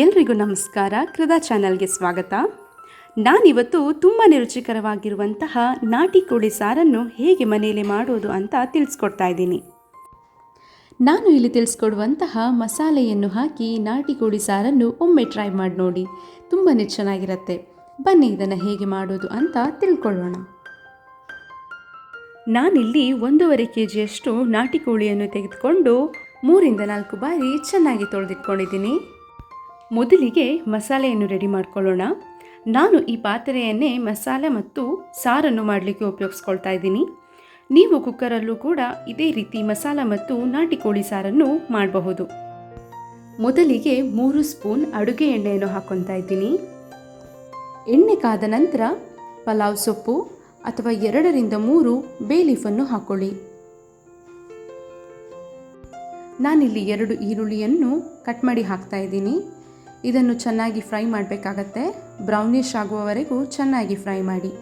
ಎಲ್ರಿಗೂ ನಮಸ್ಕಾರ. ಕೃದಾ ಚಾನಲ್ಗೆ ಸ್ವಾಗತ. ನಾನಿವತ್ತು ತುಂಬಾ ರುಚಿಕರವಾಗಿರುವಂತಹ ನಾಟಿ ಕೋಳಿ ಸಾರನ್ನು ಹೇಗೆ ಮನೆಯಲ್ಲಿ ಮಾಡೋದು ಅಂತ ತಿಳಿಸ್ಕೊಡ್ತಾ ಇದ್ದೀನಿ. ನಾನು ಇಲ್ಲಿ ತಿಳಿಸ್ಕೊಡುವಂತಹ ಮಸಾಲೆಯನ್ನು ಹಾಕಿ ನಾಟಿ ಕೋಳಿ ಸಾರನ್ನು ಒಮ್ಮೆ ಟ್ರೈ ಮಾಡಿ ನೋಡಿ. ತುಂಬಾ ಚೆನ್ನಾಗಿರುತ್ತೆ. ಬನ್ನಿ ಇದನ್ನು ಹೇಗೆ ಮಾಡೋದು ಅಂತ ತಿಳ್ಕೊಳ್ಳೋಣ. ನಾನಿಲ್ಲಿ ಒಂದೂವರೆ ಕೆ ಜಿಯಷ್ಟು ನಾಟಿ ಕೋಳಿಯನ್ನು ತೆಗೆದುಕೊಂಡು ಮೂರಿಂದ ನಾಲ್ಕು ಬಾರಿ ಚೆನ್ನಾಗಿ ತೊಳೆದಿಟ್ಕೊಂಡಿದ್ದೀನಿ. ಮೊದಲಿಗೆ ಮಸಾಲೆಯನ್ನು ರೆಡಿ ಮಾಡ್ಕೊಳ್ಳೋಣ. ನಾನು ಈ ಪಾತ್ರೆಯನ್ನೇ ಮಸಾಲೆ ಮತ್ತು ಸಾರನ್ನು ಮಾಡಲಿಕ್ಕೆ ಉಪಯೋಗಿಸ್ಕೊಳ್ತಾ ಇದ್ದೀನಿ. ನೀವು ಕುಕ್ಕರಲ್ಲೂ ಕೂಡ ಇದೇ ರೀತಿ ಮಸಾಲ ಮತ್ತು ನಾಟಿ ಕೋಳಿ ಸಾರನ್ನು ಮಾಡಬಹುದು. ಮೊದಲಿಗೆ ಮೂರು ಸ್ಪೂನ್ ಅಡುಗೆ ಎಣ್ಣೆಯನ್ನು ಹಾಕ್ಕೊತಾ ಇದ್ದೀನಿ. ಎಣ್ಣೆ ಕಾದ ನಂತರ ಪಲಾವ್ ಸೊಪ್ಪು ಅಥವಾ ಎರಡರಿಂದ ಮೂರು ಬೇಲೀಫನ್ನು ಹಾಕೊಳ್ಳಿ. ನಾನಿಲ್ಲಿ ಎರಡು ಈರುಳ್ಳಿಯನ್ನು ಕಟ್ ಮಾಡಿ ಹಾಕ್ತಾ ಇದ್ದೀನಿ. ಇದನ್ನು ಚೆನ್ನಾಗಿ ಫ್ರೈ ಮಾಡಬೇಕಾಗತ್ತೆ. ಬ್ರೌನಿಶ್ ಆಗುವವರೆಗೂ ಚೆನ್ನಾಗಿ ಫ್ರೈ ಮಾಡಿ.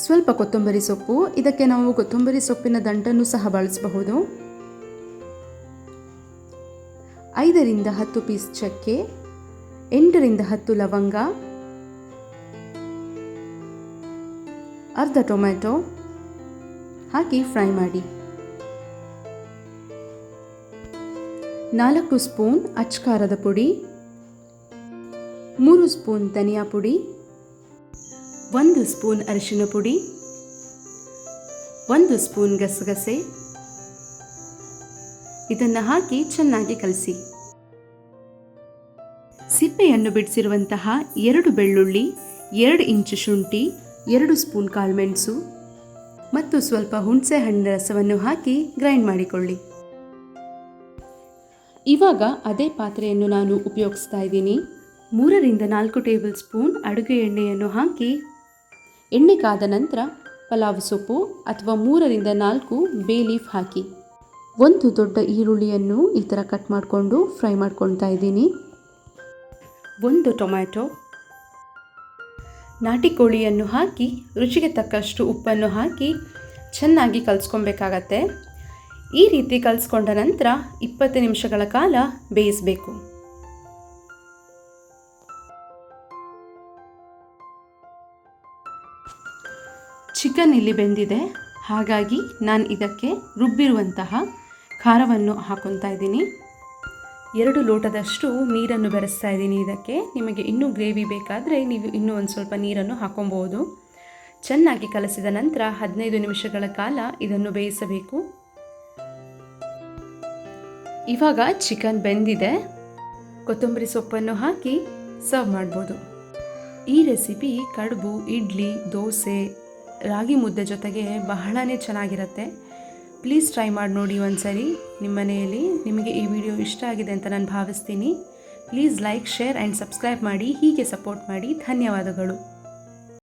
ಸ್ವಲ್ಪ ಕೊತ್ತಂಬರಿ ಸೊಪ್ಪು. ಇದಕ್ಕೆ ನಾವು ಕೊತ್ತಂಬರಿ ಸೊಪ್ಪಿನ ದಂಟನ್ನು ಸಹ ಬಳಸಬಹುದು. ಐದರಿಂದ ಹತ್ತು ಪೀಸ್ ಚಕ್ಕೆ. ಎಂಟರಿಂದ ಹತ್ತು ಲವಂಗ. ಅರ್ಧ ಟೊಮ್ಯಾಟೊ. ಹಾಕಿ ಫ್ರೈ ಮಾಡಿ. ನಾಲ್ಕು ಸ್ಪೂನ್ ಅಚ್ಕಾರದ ಪುಡಿ, ಮೂರು ಸ್ಪೂನ್ ಧನಿಯಾ ಪುಡಿ, ಒಂದು ಸ್ಪೂನ್ ಅರಿಶಿನ ಪುಡಿ, ಒಂದು ಸ್ಪೂನ್ ಗಸಗಸೆ. ಇದನ್ನು ಹಾಕಿ ಚೆನ್ನಾಗಿ ಕಲಸಿ. ಸಿಪ್ಪೆಯನ್ನು ಬಿಡಿಸಿರುವಂತಹ ಎರಡು ಬೆಳ್ಳುಳ್ಳಿ, ಎರಡು ಇಂಚು ಶುಂಠಿ, ಎರಡು ಸ್ಪೂನ್ ಕಾಳುಮೆಣಸು ಮತ್ತು ಸ್ವಲ್ಪ ಹುಣಸೆ ಹಣ್ಣಿನ ರಸವನ್ನು ಹಾಕಿ ಗ್ರೈಂಡ್ ಮಾಡಿಕೊಳ್ಳಿ. ಇವಾಗ ಅದೇ ಪಾತ್ರೆಯನ್ನು ನಾನು ಉಪಯೋಗಿಸ್ತಾ ಇದ್ದೀನಿ. ಮೂರರಿಂದ ನಾಲ್ಕು ಟೇಬಲ್ ಸ್ಪೂನ್ ಅಡುಗೆ ಎಣ್ಣೆಯನ್ನು ಹಾಕಿ. ಎಣ್ಣೆ ಕಾದ ನಂತರ ಪಲಾವ್ ಸೊಪ್ಪು ಅಥವಾ ಮೂರರಿಂದ ನಾಲ್ಕು ಬೇ ಲೀಫ್ ಹಾಕಿ. ಒಂದು ದೊಡ್ಡ ಈರುಳ್ಳಿಯನ್ನು ಈ ಥರ ಕಟ್ ಮಾಡಿಕೊಂಡು ಫ್ರೈ ಮಾಡ್ಕೊಳ್ತಾ ಇದ್ದೀನಿ. ಒಂದು ಟೊಮ್ಯಾಟೊ. ನಾಟಿ ಕೋಳಿಯನ್ನು ಹಾಕಿ ರುಚಿಗೆ ತಕ್ಕಷ್ಟು ಉಪ್ಪನ್ನು ಹಾಕಿ ಚೆನ್ನಾಗಿ ಕಲಿಸ್ಕೊಬೇಕಾಗತ್ತೆ. ಈ ರೀತಿ ಕಲಿಸ್ಕೊಂಡ ನಂತರ ಇಪ್ಪತ್ತು ನಿಮಿಷಗಳ ಕಾಲ ಬೇಯಿಸಬೇಕು. ಚಿಕನ್ ಇಲ್ಲಿ ಬೆಂದಿದೆ. ಹಾಗಾಗಿ ನಾನು ಇದಕ್ಕೆ ರುಬ್ಬಿರುವಂತಹ ಖಾರವನ್ನು ಹಾಕೊತಾ ಇದ್ದೀನಿ. ಎರಡು ಲೋಟದಷ್ಟು ನೀರನ್ನು ಬೆರೆಸ್ತಾ ಇದ್ದೀನಿ ಇದಕ್ಕೆ. ನಿಮಗೆ ಇನ್ನೂ ಗ್ರೇವಿ ಬೇಕಾದರೆ ನೀವು ಇನ್ನೂ ಒಂದು ಸ್ವಲ್ಪ ನೀರನ್ನು ಹಾಕೊಬಹುದು ಚೆನ್ನಾಗಿ ಕಲಸಿದ ನಂತರ ಹದಿನೈದು ನಿಮಿಷಗಳ ಕಾಲ ಇದನ್ನು ಬೇಯಿಸಬೇಕು. ಇವಾಗ ಚಿಕನ್ ಬೆಂದಿದೆ. ಕೊತ್ತಂಬರಿ ಸೊಪ್ಪನ್ನು ಹಾಕಿ ಸರ್ವ್ ಮಾಡ್ಬೋದು. ಈ ರೆಸಿಪಿ ಕಡುಬು, ಇಡ್ಲಿ, ದೋಸೆ, ರಾಗಿ ಮುದ್ದೆ ಜೊತೆಗೆ ಬಹಳನೇ ಚೆನ್ನಾಗಿರುತ್ತೆ. ಪ್ಲೀಸ್ ಟ್ರೈ ಮಾಡಿ ನೋಡಿ ಒಂದ್ಸರಿ. ನಿಮ್ಮ ಮನೆಯಲ್ಲಿ ನಿಮಗೆ ಈ ವಿಡಿಯೋ ಇಷ್ಟ ಆಗಿದೆ ಅಂತ ನಾನು ಭಾವಿಸ್ತೀನಿ. Please like, share and subscribe ಮಾಡಿ. ಹೀಗೆ ಸಪೋರ್ಟ್ ಮಾಡಿ. ಧನ್ಯವಾದಗಳು.